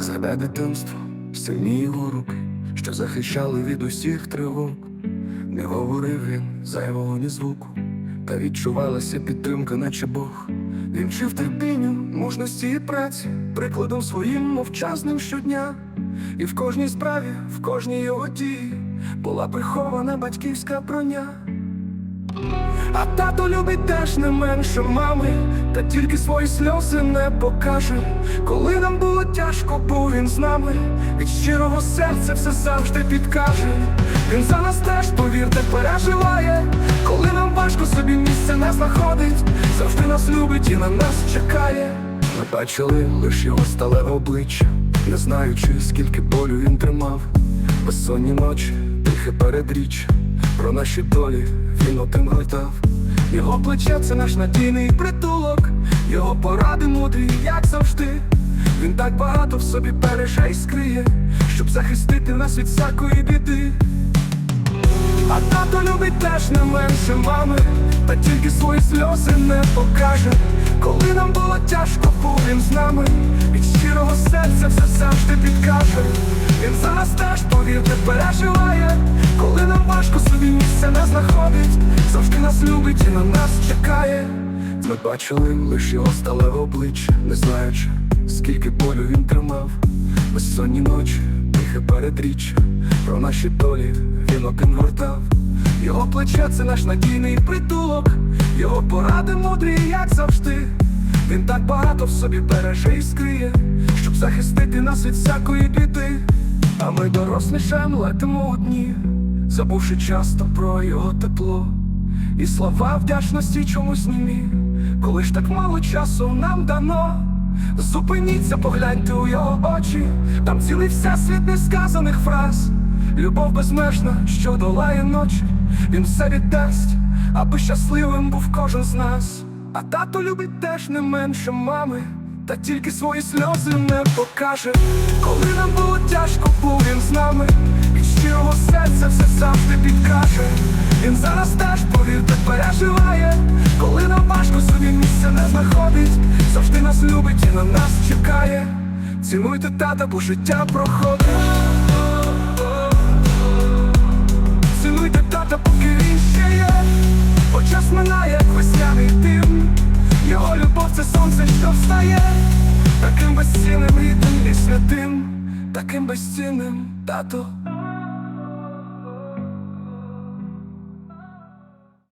Згадай дитинство, сильні його руки, що захищали від усіх тривог. Не говорив він зайвого ні звуку, та відчувалася підтримка, наче Бог. Він вчив терпінню, мужності і праці, прикладом своїм мовчазним щодня. І в кожній справі, в кожній його дії була прихована батьківська броня. А тато любить теж не менше мами, та тільки свої сльози не покаже. Коли нам було тяжко, був він з нами, від щирого серця все завжди підкаже. Він за нас теж, повірте, переживає. Коли нам важко собі місця не знаходить, завжди нас любить і на нас чекає. Ми бачили лиш його сталеве обличчя, не знаючи, скільки болю він тримав. Безсонні ночі, тихе передріччя, про наші долі він отим гортав. Його плече це наш надійний притулок, його поради мудрі, як завжди. Він так багато в собі береже і скриє, щоб захистити нас від всякої біди. А тато любить теж не менше мами, та тільки свої сльози не покаже. Коли нам було тяжко, був він з нами, від щирого серця все завжди підкаже. Він за нас теж, повірте, переживає. Коли нам важко собі місця не знаходить, завжди нас любить і на нас чекає. Ми бачили лиш його сталеве обличчя, не знаючи, скільки болю він тримав. Безсонні ночі, тихе передріччя, про наші долі він один гортав. Його плече це наш надійний притулок, його поради мудрі, як завжди. Він так багато в собі береже і скриє, щоб захистити нас від всякої біди. А ми дорослішем летимо одні, забувши часто про його тепло. І слова вдячності чомусь німі, коли ж так мало часу нам дано. Зупиніться, погляньте у його очі, там цілий всесвіт несказаних фраз. Любов безмежна, що долає ночі, він все віддасть, аби щасливим був кожен з нас. А тато любить теж не менше мами, та тільки свої сльози не покаже. Коли нам тяжко, був він з нами, від щирого серця все завжди підкаже. Він зараз теж, повірте, переживає, коли нам важко собі місця не знаходить, завжди нас любить і на нас чекає. Цінуйте тата, бо життя проходить. Цінуйте тата, поки він ще є, бо час минає, весняний дим. Його любов це сонце, що встає, таким безцінним рідним і святим, таким безцінним тато.